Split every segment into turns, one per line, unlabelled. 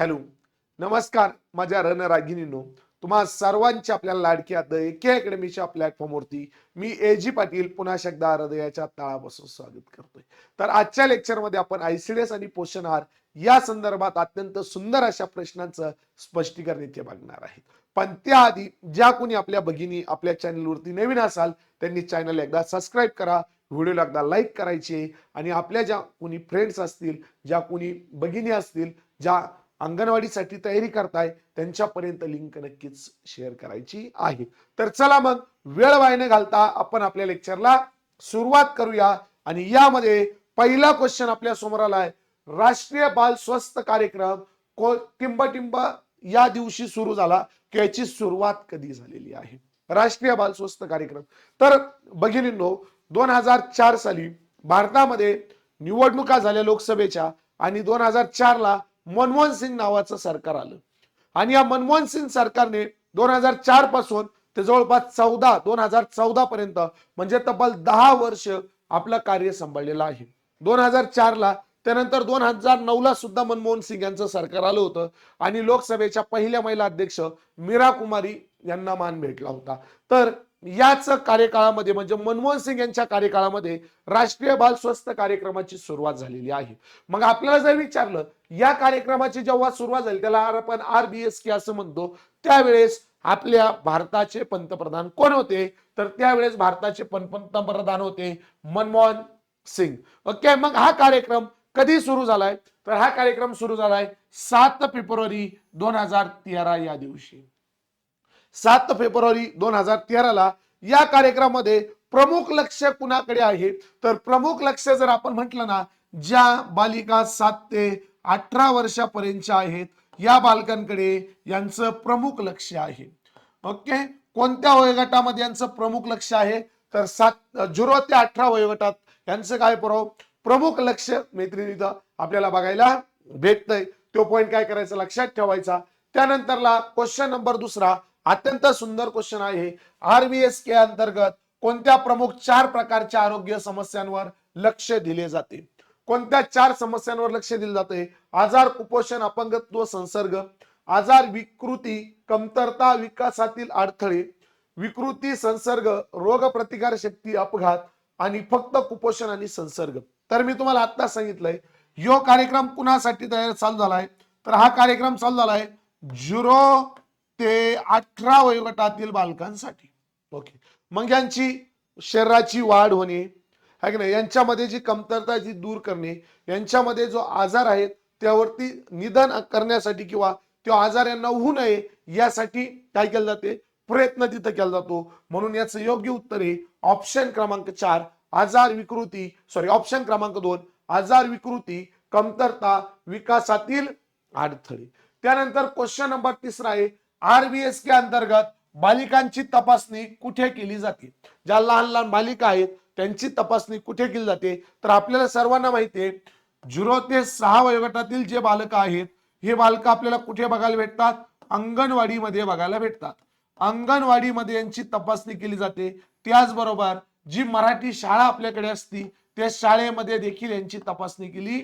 Hello. नमस्कार माझ्या रणरागिनीनो तुम्हा सर्वांच्या आपल्या लाडक्या द एके अकॅडमीच्या प्लॅटफॉर्मवरती मी ए जी पाटील पुन्हा एकदा हृदयाच्या तळापासून स्वागत करतोय. तर आजच्या लेक्चरमध्ये आपण आयसीडीएस आणि पोषण आहार या संदर्भात अत्यंत सुंदर अशा प्रश्नांचं स्पष्टीकरण इथे बघणार आहे. पण त्याआधी ज्या कोणी आपल्या भगिनी आपल्या चॅनलवरती नवीन असाल त्यांनी चॅनल एकदा सबस्क्राईब करा. व्हिडिओला एकदा लाईक करायचे. आणि आपल्या ज्या कोणी फ्रेंड्स असतील ज्या कोणी भगिनी असतील ज्या अंगणवाडीसाठी तयारी करताय त्यांच्यापर्यंत लिंक नक्कीच शेअर करायची आहे. तर चला मग वेळ वायने घालता आपण आपल्या लेक्चरला सुरुवात करूया आणि यामध्ये पहिला क्वेश्चन आपल्यासमोर आलाय. राष्ट्रीय बाल स्वस्थ कार्यक्रम को टिंब या दिवशी सुरू झाला की याची सुरुवात कधी झालेली आहे? राष्ट्रीय बाल स्वस्थ कार्यक्रम. तर भगिनींनो दोन हजार चार साली भारतामध्ये निवडणुका झाल्या लोकसभेच्या आणि दोन हजार चार ला मनमोहन सिंग नावाचं सरकार आलं. आणि या मनमोहन सिंग सरकारने दोन हजार चारपासून ते जवळपास चौदा दोन हजार चौदा पर्यंत म्हणजे तब्बल दहा वर्ष आपलं कार्य सांभाळलेलं आहे. दोन हजार चार ला त्यानंतर दोन हजार नऊ ला सुद्धा मनमोहन सिंग यांचं सरकार आलं होतं. आणि लोकसभेच्या पहिल्या महिला अध्यक्ष मीरा कुमारी यांना मान भेटला होता. तर याच कार्यकाळामध्ये म्हणजे मनमोहन सिंग यांच्या कार्यकाळामध्ये राष्ट्रीय बाल स्वस्थ कार्यक्रमाची सुरुवात झालेली आहे. मग आपल्याला जर विचारलं या कार्यक्रमाची जेव्हा सुरुवात झाली त्याला आपण आर बी एस के असं म्हणतो त्यावेळेस आपल्या भारताचे पंतप्रधान कोण होते? तर त्यावेळेस भारताचे पंतप्रधान होते मनमोहन सिंग. ओके मग हा कार्यक्रम कधी सुरू झालाय? तर हा कार्यक्रम सुरू झालाय सात फेब्रुवारी दोन हजार तेरा या दिवशी. सात फेब्रुवारी दोन हजार तेराला या कार्यक्रमामध्ये प्रमुख लक्ष कुणाकडे आहे? तर प्रमुख लक्ष जर आपण म्हटलं ना ज्या बालिका सात ते अठरा वर्षापर्यंतच्या आहेत या बालकांकडे यांचं प्रमुख लक्ष आहे. ओके? कोणत्या वयोगटामध्ये यांचं प्रमुख लक्ष आहे? तर सात झिरो ते अठरा वयोगटात यांचं काय पुराव प्रमुख लक्ष मैत्रिणीचं आपल्याला बघायला भेटतंय. तो पॉईंट काय करायचा? लक्षात ठेवायचा. त्यानंतरला क्वेश्चन नंबर दुसरा अत्यंत सुंदर क्वेश्चन आहे आरबीएस के अंतर्गत कोणत्या प्रमुख चार प्रकारच्या आरोग्य समस्यांवर लक्ष दिले जाते? कोणत्या चार समस्यांवर लक्ष दिले जाते आजार कुपोषण अपंगत्व संसर्ग. आजार विकृती कमतरता विकासातील अडथळे. विकृती संसर्ग रोग प्रतिकार शक्ती अपघात आणि फक्त कुपोषण आणि संसर्ग. तर मी तुम्हाला आता सांगितलंय यो कार्यक्रम कुणासाठी तयार चालू झालाय? तर हा कार्यक्रम चालू झालाय झिरो ते अठरा वयोगटातील बालकांसाठी. ओके मग यांची शरीराची वाढ होणे है की नाही? यांच्यामध्ये जी कमतरता जी दूर करणे यांच्यामध्ये जो आजार आहे त्यावरती निधन करण्यासाठी किंवा तो आजार यांना होऊ नये यासाठी काय केलं जाते? प्रयत्न तिथं केला जातो. म्हणून याचं योग्य उत्तर आहे ऑप्शन क्रमांक चार आजार विकृती सॉरी ऑप्शन क्रमांक दोन आजार विकृती कमतरता विकासातील अडथळे. त्यानंतर क्वेश्चन नंबर तिसरा आहे आरबीएस के अंतर्गत बालिकांची तपासणी कुठे केली जाते? ज्या लहान लहान बालिका आहेत त्यांची तपासणी कुठे केली जाते? तर आपल्याला सर्वांना माहिती आहे झिरो ते सहा वयोगटातील जे बालक आहेत हे बालक आपल्याला कुठे बघायला भेटतात? अंगणवाडीमध्ये बघायला भेटतात. अंगणवाडीमध्ये यांची तपासणी केली जाते. त्याचबरोबर जी मराठी शाळा आपल्याकडे असती त्या शाळेमध्ये देखील यांची तपासणी केली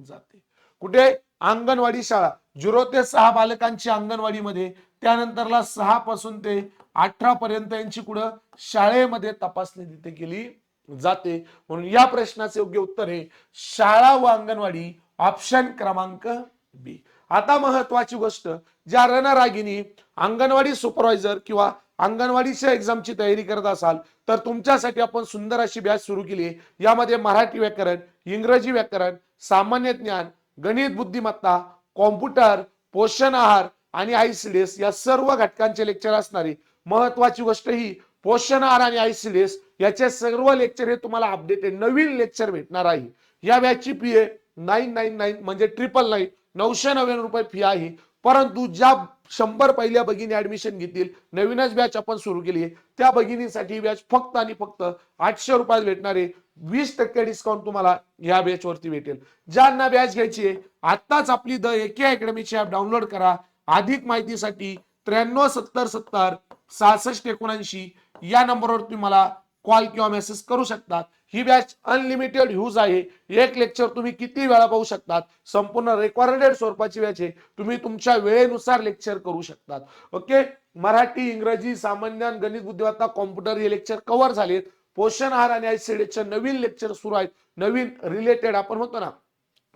जाते. कुठे? अंगणवाडी शाळा. झिरो ते सहा बालकांची अंगणवाडीमध्ये त्यानंतरला सहा पासून ते अठरा पर्यंत यांची कुठं शाळेमध्ये तपासणी तिथे केली जाते. म्हणून या प्रश्नाचे योग्य उत्तर आहे शाळा व अंगणवाडी ऑप्शन क्रमांक बी आता महत्वाची गोष्ट ज्या रणरागिनी अंगणवाडी सुपरवायझर किंवा अंगणवाडीच्या एक्झामची तयारी करत असाल तर तुमच्यासाठी आपण सुंदर अशी बॅच सुरू केली आहे. यामध्ये मराठी व्याकरण इंग्रजी व्याकरण सामान्य ज्ञान गणित बुद्धिमत्ता कॉम्प्युटर पोषण आहार आणि आयसीडीएस या सर्व घटकांचे लेक्चर असणारे महत्वाची गोष्ट ही पोषण आहार आणि आयसीडीएस याचे सर्व लेक्चर हे तुम्हाला अपडेटेड नवीन लेक्चर भेटणार आहे. या बॅचची फी आहे नाईन नाईन नाईन म्हणजे ट्रिपल नाईन नऊशे नव्याण्णव रुपये फी आहे. परंतु ज्या शंभर पहिल्या भगिनी ऍडमिशन घेतील नवीनच बॅच आपण सुरू केली आहे त्या भगिनीसाठी बॅच फक्त आणि फक्त आठशे रुपयात भेटणारे वीस टक्के डिस्काउंट तुम्हाला या बॅच वरती भेटेल. ज्यांना बॅच घ्यायची आहे आताच आपली द एके अकॅडमीची ऍप डाउनलोड करा. अधिक माहितीसाठी त्र्याण्णव सत्तर सत्तर सहासष्ट एकोणऐंशी या नंबरवर तुम्हाला कॉल किंवा मेसेज करू शकतात. ही बॅच अनलिमिटेड यूज आहे. एक लेक्चर तुम्ही किती वेळा पाहू शकतात? संपूर्ण रेकॉर्डेड स्वरूपाची बॅच आहे. तुम्ही तुमच्या वेळेनुसार लेक्चर करू शकतात. ओके मराठी इंग्रजी सामान्य गणित बुद्धिमत्ता कॉम्प्युटर हे लेक्चर कव्हर झालेत. पोषण आहार आणि आयसीडीचे नवीन लेक्चर सुरू आहेत. नवीन रिलेटेड आपण म्हणतो ना.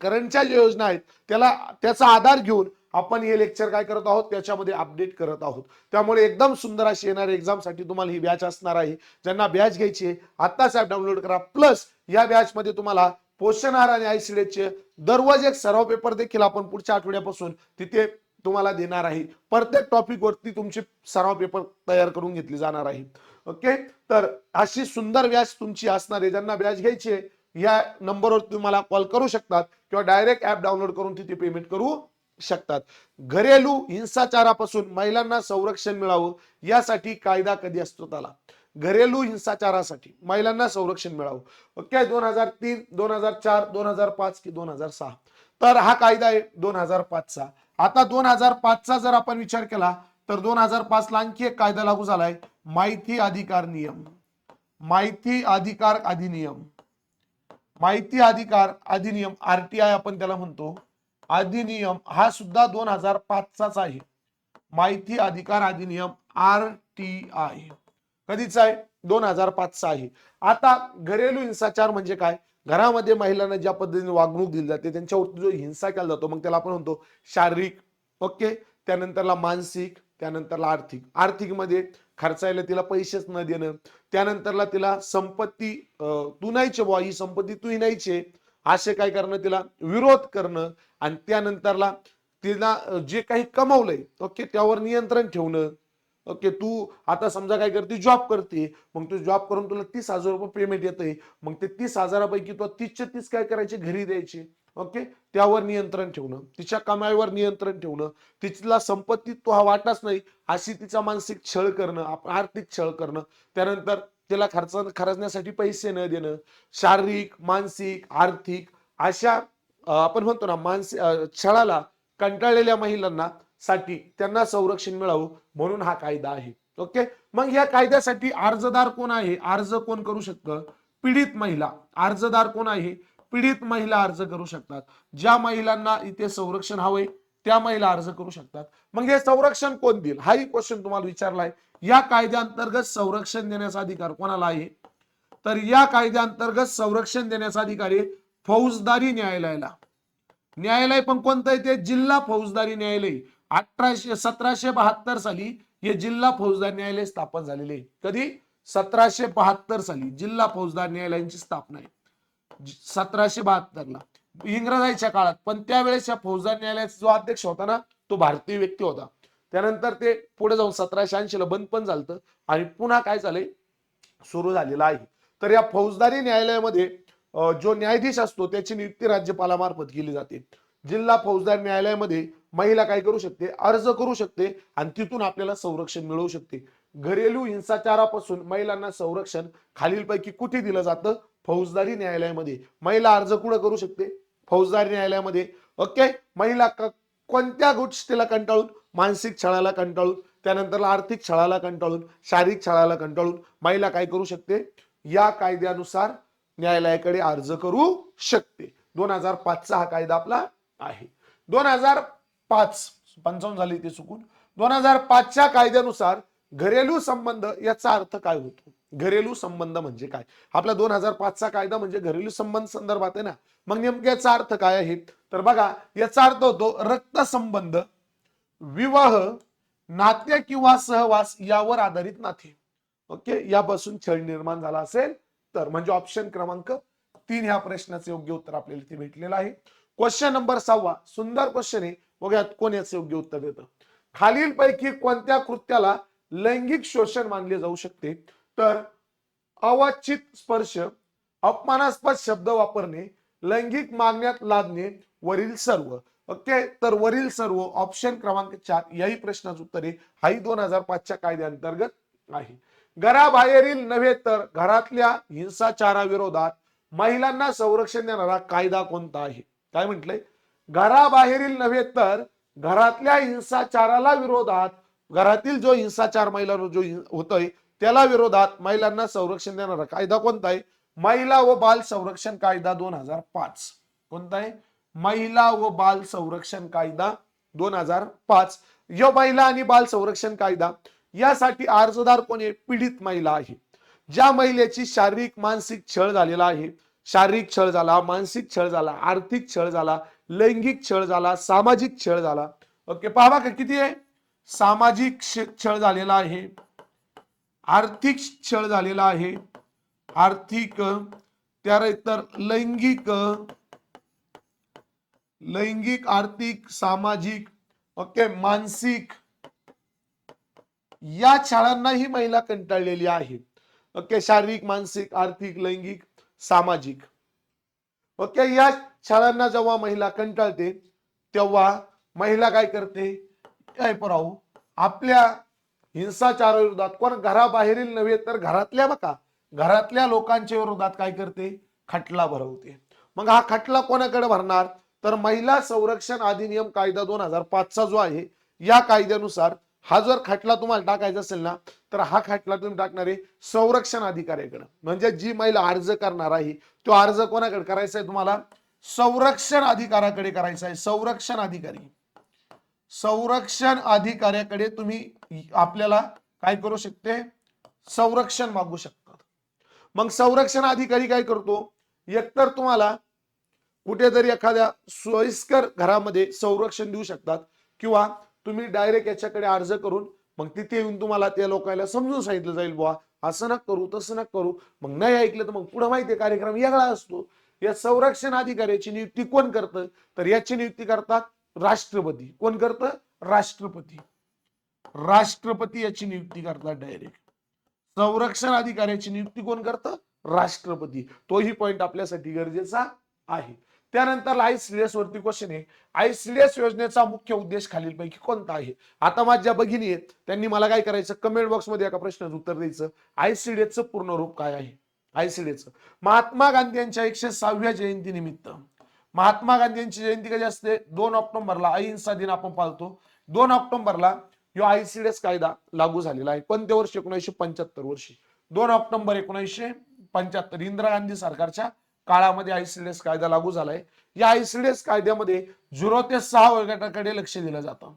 करंटच्या ज्या योजना आहेत त्याला त्याचा आधार घेऊन आपण हे लेक्चर काय करत आहोत? त्याच्यामध्ये अपडेट करत आहोत. त्यामुळे एकदम सुंदर अशी येणाऱ्या एक्झामसाठी तुम्हाला ही बॅच असणार आहे. ज्यांना बॅच घ्यायची आहे आत्ताच ऍप डाउनलोड करा. प्लस या बॅच मध्ये तुम्हाला पोषण आहार आणि आयसीडीचे दररोज एक सराव पेपर देखील आपण पुढच्या आठवड्यापासून तिथे तुम्हाला देणार आहे. प्रत्येक टॉपिक वरती तुमचे सराव पेपर तयार करून घेतले जाणार आहे. ओके तर अशी सुंदर व्याज तुमची असणार आहे. ज्यांना व्याज घ्यायची आहे या नंबरवर तुम्हाला कॉल करू शकतात किंवा डायरेक्ट ऍप डाउनलोड करून तिथे पेमेंट करू शकतात. घरेलू हिंसाचारापासून महिलांना संरक्षण मिळावं यासाठी कायदा कधी असतो त्याला? घरेलू हिंसाचारासाठी महिलांना संरक्षण मिळावं. ओके दोन हजार तीन दोन हजार चार दोन हजार पाच की दोन हजार सहा? तर हा कायदा आहे दोन हजार पाचचा. आता दोन हजार पाचचा जर आपण विचार केला तर दोन हजार पाच ला आणखी एक कायदा लागू झालाय माहिती अधिकार नियम. माहिती अधिकार अधिनियम. माहिती अधिकार अधिनियम आरटीआय आपण त्याला म्हणतो. अधिनियम हा सुद्धा दोन हजार पाचचाच आहे. माहिती अधिकार अधिनियम आर टी आय. कधीचा आहे? दोन हजार पाचचा आहे. आता घरेलू हिंसाचार म्हणजे काय? घरामध्ये महिलांना ज्या पद्धतीने वागणूक दिली जाते त्यांच्यावरती जो हिंसा केला जातो मग त्याला आपण म्हणतो शारीरिक ओके? त्यानंतरला मानसिक त्यानंतरला आर्थिक. आर्थिकमध्ये खर्चायला तिला पैसेच न देणं. त्यानंतरला तिला संपत्ती तू नाहीचे बुवा ही संपत्ती तू नाहीचे. असे काय करणं तिला विरोध करणं आणि त्यानंतरला तिला जे काही कमवलंय ओके त्यावर नियंत्रण ठेवणं. ओके तू आता समजा काय करते जॉब करते मग तू जॉब करून तुला तीस हजार रुपये पेमेंट येतंय. मग ते तीस हजारापैकी तुला तीसचे तीस काय करायचे घरी द्यायचे. ओके त्यावर नियंत्रण ठेवणं तिच्या कमाईवर नियंत्रण ठेवणं तिला संपत्ती तो हा वाटाच नाही अशी तिचा मानसिक छळ करणं आर्थिक छळ करणं. त्यानंतर त्याला खर्च खर्चण्यासाठी पैसे न देणं शारीरिक मानसिक आर्थिक अशा आपण म्हणतो ना मानसिक छळाला कंटाळलेल्या महिलांना साठी त्यांना संरक्षण मिळावं म्हणून हा कायदा आहे. ओके? मग या कायद्यासाठी अर्जदार कोण आहे? अर्ज कोण करू शकतं? पीडित महिला. अर्जदार कोण आहे? पीडित महिला अर्ज करू शकतात. ज्या महिलांना इथे संरक्षण हवंय त्या महिला अर्ज करू शकतात. मग हे संरक्षण कोण देईल? हाही क्वेश्चन तुम्हाला विचारलाय. या कायद्याअंतर्गत संरक्षण देण्याचा अधिकार कोणाला आहे? तर या कायद्याअंतर्गत संरक्षण देण्याचा अधिकार आहे फौजदारी न्यायालयाला. न्यायालय पण कोणतं आहे ते? जिल्हा फौजदारी न्यायालय. अठराशे सतराशे बहात्तर साली हे जिल्हा फौजदारी न्यायालय स्थापन झालेले आहे. कधी? सतराशे बहात्तर साली जिल्हा फौजदार न्यायालयांची स्थापना आहे. सतराशे बहात्तर ला इंग्रजांच्या काळात पण त्यावेळेस या फौजदार न्यायालयाचा जो अध्यक्ष होता ना तो भारतीय व्यक्ती होता. त्यानंतर ते पुढे जाऊन सतराशे ऐंशी ला बंद पण झालं आणि पुन्हा काय झालंय? सुरू झालेलं आहे. तर या फौजदारी न्यायालयामध्ये जो न्यायाधीश असतो त्याची नियुक्ती राज्यपालामार्फत केली जाते. जिल्हा फौजदार न्यायालयामध्ये महिला काय करू शकते? अर्ज करू शकते आणि तिथून आपल्याला संरक्षण मिळवू शकते. घरेलू हिंसाचारापासून महिलांना संरक्षण खालीलपैकी कुठे दिलं जातं? फौजदारी न्यायालयामध्ये. महिला अर्ज कुठं करू शकते? फौजदारी न्यायालयामध्ये. ओके महिला कोणत्या गोष्टीला कंटाळून? मानसिक छळाला कंटाळून. त्यानंतर आर्थिक छळाला कंटाळून. शारीरिक छळाला कंटाळून. महिला काय करू शकते? या कायद्यानुसार न्यायालयाकडे अर्ज करू शकते. दोन हजार पाचचा हा कायदा आपला आहे. दोन हजार पाच पंचावन्न झाली ते चुकून. दोन हजार पाचच्या कायद्यानुसार घरेलू संबंध याचा अर्थ काय होतो? घरेलू संबंध म्हणजे काय? आपला दोन हजार पाचचा कायदा म्हणजे घरेलू संबंध संदर्भात आहे ना? मग नेमकं याचा अर्थ काय आहे? तर बघा याचा अर्थ होतो रक्त संबंध विवाह नाते किंवा सहवास यावर आधारित नाते. ओके? यापासून छळ निर्माण झाला असेल तर म्हणजे ऑप्शन क्रमांक तीन ह्या प्रश्नाचे योग्य उत्तर आपल्याला इथे भेटलेलं आहे. क्वेश्चन नंबर सहावा सुंदर क्वेश्चन आहे. बघूयात कोण याचं योग्य उत्तर देतं? खालीलपैकी कोणत्या कृत्याला लैंगिक शोषण मानले जाऊ शकते? तर अवाचित स्पर्श अपमानास्पद शब्द वापरणे लैंगिक मागण्यात लादणे वरील सर्व. ओके? तर वरील सर्व ऑप्शन क्रमांक चार याही प्रश्नाचं उत्तर आहे. हाही दोन हजार पाचच्या कायद्याअंतर्गत आहे. घराबाहेरील नव्हे तर घरातल्या हिंसाचाराविरोधात महिलांना संरक्षण देणारा कायदा कोणता आहे? काय म्हटलंय? घराबाहेरील नव्हे तर घरातल्या हिंसाचाराला विरोधात घरातील जो हिंसाचार महिलांवर जो हिं- होतोय त्याला विरोधात महिलांना संरक्षण देणारा कायदा कोणता आहे महिला व बाल संरक्षण कायदा दोन हजार पाच. कोणता आहे महिला व बाल संरक्षण कायदा दोन हजार पाच. यो महिला आणि बाल संरक्षण कायदा यासाठी अर्जदार कोणी? आहे? पीडित महिला आहे. ज्या महिलेची शारीरिक मानसिक छळ झालेला आहे. शारीरिक छळ झाला मानसिक छळ झाला आर्थिक छळ झाला लैंगिक छळ झाला सामाजिक छळ झाला. ओके पहा का किती आहे? सामाजिक छळ झालेला आहे. आर्थिक छळ झालेला आहे. आर्थिक त्यानंतर लैंगिक लैंगिक आर्थिक सामाजिक ओके मानसिक या छळांना ही महिला कंटाळलेली आहे. ओके शारीरिक मानसिक आर्थिक लैंगिक सामाजिक. ओके या छळांना जेव्हा महिला कंटाळते तेव्हा महिला काय करते काय पराऊ आपल्या हिंसाचार विरोधात. कोण घराबाहेरील नव्हे तर घरातल्या बघा. घरातल्या लोकांच्या विरोधात काय करते? खटला भरवते. मग हा खटला कोणाकडे भरणार? तर महिला संरक्षण अधिनियम कायदा दोन हजार पाचचा जो आहे या कायद्यानुसार हा जर खटला तुम्हाला टाकायचा असेल ना तर हा खटला तुम्ही टाकणार आहे संरक्षण अधिकाऱ्याकडे. म्हणजे जी महिला अर्ज करणार आहे तो अर्ज कोणाकडे करायचा आहे तुम्हाला? संरक्षण अधिकाऱ्याकडे करायचा आहे. संरक्षण अधिकारी. संरक्षण अधिकाऱ्याकडे तुम्ही आपल्याला काय करू शकते? संरक्षण मागू शकतात मग संरक्षण अधिकारी काय करतो? एकतर तुम्हाला कुठेतरी एखाद्या सोयीस्कर घरामध्ये संरक्षण देऊ शकतात किंवा तुम्ही डायरेक्ट याच्याकडे अर्ज करून मग तिथे येऊन तुम्हाला त्या लोकांना समजून सांगितलं जाईल बुवा असं ना करू तसं ना करू. मग नाही ऐकलं तर मग पुढे माहिती कार्यक्रम वेगळा असतो. या संरक्षण अधिकाऱ्याची नियुक्ती कोण करतं? तर याची नियुक्ती करतात राष्ट्रपती. कोण करतं? राष्ट्रपती. राष्ट्रपती याची नियुक्ती करतात डायरेक्ट संरक्षण अधिकाऱ्याची नियुक्ती कोण करतं? राष्ट्रपती. तोही पॉइंट आपल्यासाठी गरजेचा आहे. त्यानंतर आयसीडीएस वरती क्वेश्चन आहे. आयसीडीएस योजनेचा मुख्य उद्देश खालीलपैकी कोणता आहे? आता माझ्या बघिनी आहेत. त्यांनी मला काय करायचं? कमेंट बॉक्समध्ये एका प्रश्नाचं उत्तर द्यायचं. आयसीडीएस चं पूर्ण रूप काय आहे? आयसीडीएस महात्मा गांधी यांच्या एकशे सहाव्या जयंती निमित्त. महात्मा गांधींची जयंती कधी असते? दोन ऑक्टोबरला. अहिंसा दिन आपण पाळतो. दोन ऑक्टोबरला यो आयसीडीएस कायदा लागू झालेला आहे. कोणत्या वर्षी? एकोणीसशे पंच्याहत्तर वर्षी. दोन ऑक्टोबर एकोणीसशे पंच्याहत्तर इंदिरा गांधी सरकारच्या काळामध्ये आयसीडीएस कायदा लागू झालाय. या आयसीडीएस कायद्यामध्ये झिरो ते सहा वयोगटाकडे लक्ष दिलं जातं.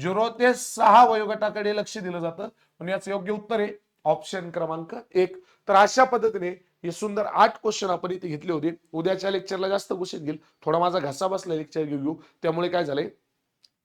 झिरो ते सहा वयोगटाकडे लक्ष दिलं जातं. पण याचं योग्य उत्तर आहे ऑप्शन क्रमांक एक. तर अशा पद्धतीने हे सुंदर आठ क्वेश्चन आपण इथे घेतले होते. उद्याच्या लेक्चरला जास्त क्वेश्चन घेईल. थोडा माझा घसा बसला लेक्चर घेऊ त्यामुळे काय झालंय?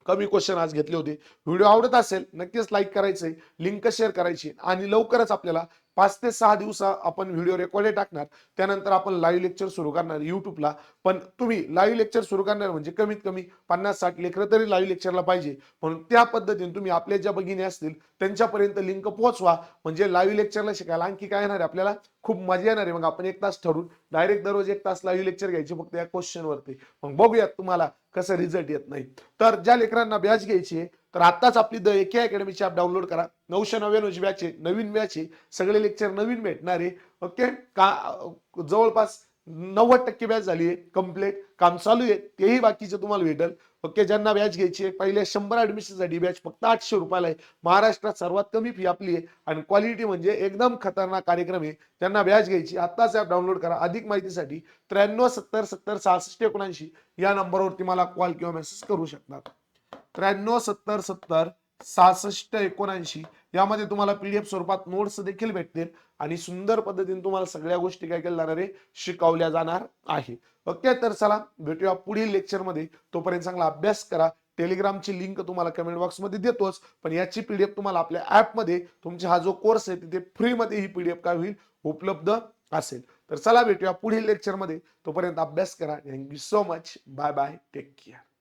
कमी क्वेश्चन आज घेतले होते. व्हिडिओ आवडत असेल नक्कीच लाईक करायचंय. लिंक शेअर करायची. आणि लवकरच आपल्याला पाच ते सहा दिवसा आपण व्हिडिओ रेकॉर्डे टाकणार त्यानंतर आपण लाईव्ह लेक्चर सुरू करणार युट्यूबला पण तुम्ही लाईव्ह लेक्चर सुरू करणार म्हणजे कमीत कमी पन्नास साठ लेकरं तरी लाईव्ह लेक्चरला पाहिजे. म्हणून त्या पद्धतीने तुम्ही आपल्या ज्या भगिनी असतील त्यांच्यापर्यंत लिंक पोहोचवा. म्हणजे लाईव्ह लेक्चरला शिकायला आणखी काय येणार आहे आपल्याला? खूप मजा येणार आहे. मग आपण एक तास ठरून डायरेक्ट दररोज एक तास लाईव्ह लेक्चर घ्यायचे फक्त या क्वेश्चनवरती मग बघूयात तुम्हाला कसं रिझल्ट येत नाही. तर ज्या लेकरांना बॅच घ्यायची आहे तर आताच आपली द एके अकॅडमीची ॲप डाउनलोड करा. नऊशे नव्याण्णवची बॅच आहे नवीन बॅच आहे. सगळे लेक्चर नवीन भेटणार आहे. ओके का जवळपास नव्वद टक्के बॅच झाली आहे कंप्लीट काम चालू आहे. तेही बाकीचे तुम्हाला भेटेल. ओके ज्यांना बॅच घ्यायची आहे पहिले शंभर ॲडमिशनसाठी बॅच फक्त आठशे रुपयाला आहे. महाराष्ट्रात सर्वात कमी फी आपली आहे आणि क्वालिटी म्हणजे एकदम खतरनाक कार्यक्रम आहे. त्यांना बॅच घ्यायची आत्ताच ॲप डाउनलोड करा. अधिक माहितीसाठी त्र्याण्णव सत्तर सत्तर सहासष्ट एकोणऐंशी या नंबरवरती मला कॉल किंवा मेसेज करू शकतात. त्र्याण्णव सत्तर सत्तर सहासष्ट एकोणऐंशी यामध्ये तुम्हाला पीडीएफ स्वरूपात नोट्स देखील भेटतील आणि सुंदर पद्धतीने तुम्हाला सगळ्या गोष्टी काय केल्या जाणार आहे शिकवल्या जाणार आहे. ओके तर चला भेटूया पुढील लेक्चरमध्ये. तोपर्यंत चांगला अभ्यास करा. टेलिग्रामची लिंक तुम्हाला कमेंट बॉक्समध्ये देतोच. पण याची पीडीएफ तुम्हाला आपल्या ऍपमध्ये तुमचा हा जो कोर्स आहे तिथे फ्रीमध्ये ही पीडीएफ काय होईल उपलब्ध असेल. तर चला भेटूया पुढील लेक्चरमध्ये. तोपर्यंत अभ्यास करा. Thank you so much bye bye take care